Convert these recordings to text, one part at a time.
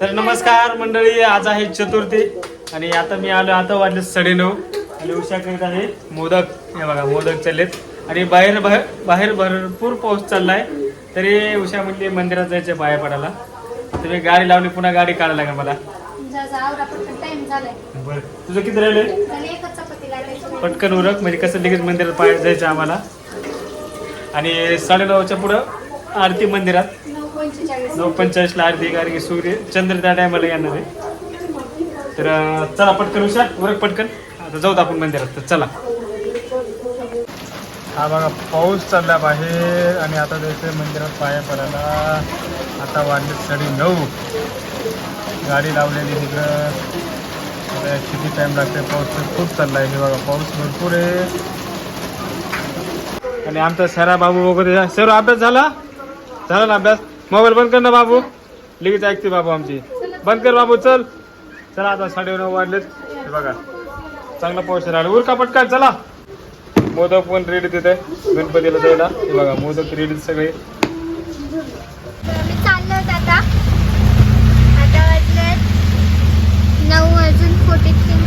तर नमस्कार मंडळी आज आहे चतुर्थी आणि आता मी आलो आता वाजले साडेनऊ. आणि उषा करीत आहे मोदक हे बघा मोदक चाललेत. आणि बाहेर बाहेर बाहेर भरपूर पाऊस चाललाय. तरी उषा म्हणजे मंदिरात जायचे पाया पडायला. तुम्ही गाडी लावली पुन्हा गाडी काढायला लागेल मला. बरं. तुझं किती राहिले पटकन उरक म्हणजे कसं लगेच मंदिरात पाया जायचं आम्हाला. आणि साडेनऊच्या पुढं आरती मंदिरात. नऊ पंचेचाळीस. नऊ पंचेचाळीसला आरती कारण की सूर्य चंद्र त्या टायमाला येणार आहे. तर चला पटकन हुशार उरक पटकन. आता जाऊत आपण मंदिरात तर चला. हा बघा पाऊस चालला बाहेर आणि आता जायचं मंदिरात पाया पडायला. आता वाजले साडे नऊ. गाडी लावलेली तिकडं किती टाइम लागते पाऊस तर खूप चालला आहे बघा पाऊस भरपूर आहे. आणि आमचा सरा बाबू वगैरे सर अभ्यास झाला? झाला ना अभ्यास? मोबाईल बंद कर ना बाबू. लगेच ऐकते बाबू आमची. बंद कर बाबू चल. चला आता साडे नऊ वाजलेत. हे बघा. चांगला पाऊस राहिला. उरका पटकन चला. मोदक पण रेडी तिथे. गणपतीला जायला. हे बघा मोदक रेडी सगळे. आता. नऊ अजून फोर्टी थ्री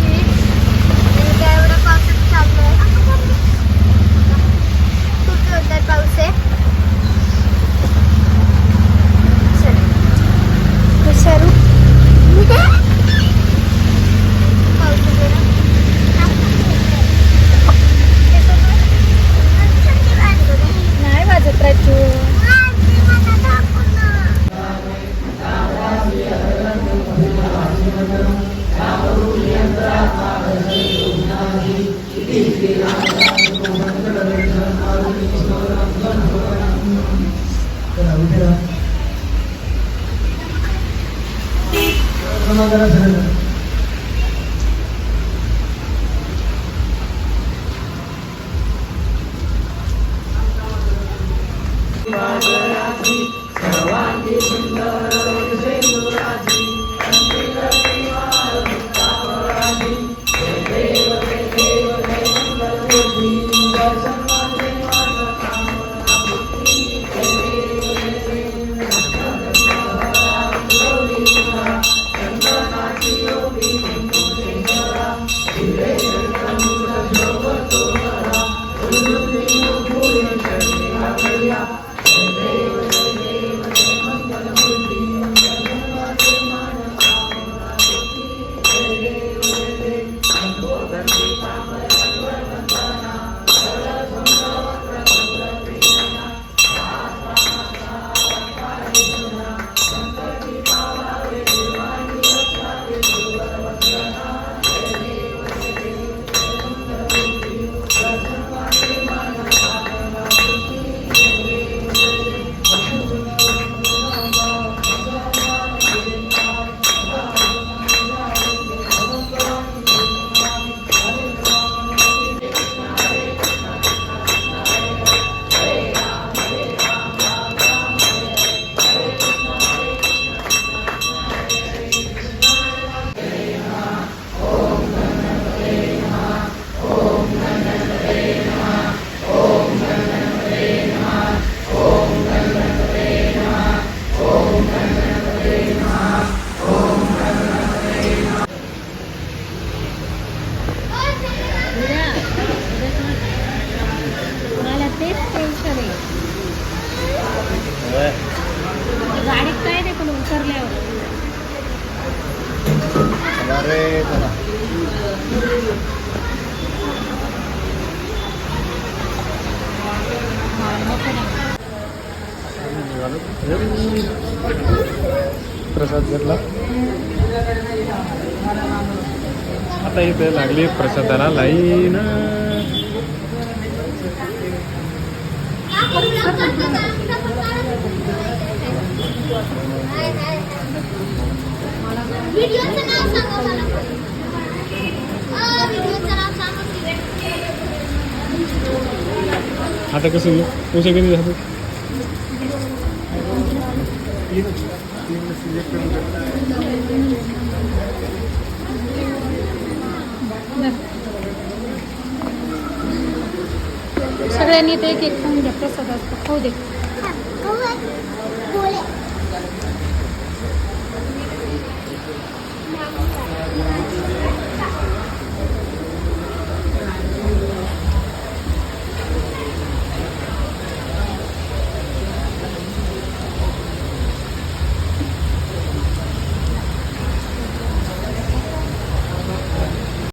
क्रमांकाला सरेंडर सर्वांगी सुंदर मला प्रसाद घेतला. आता इथे लागली प्रसादाला लाईन. व्हिडिओचं आता कसं घेऊ पैसे किती झाले? सगळ्यांनी ते एक एक खाऊन घ्या प्रसाद असतो. खाऊ दे.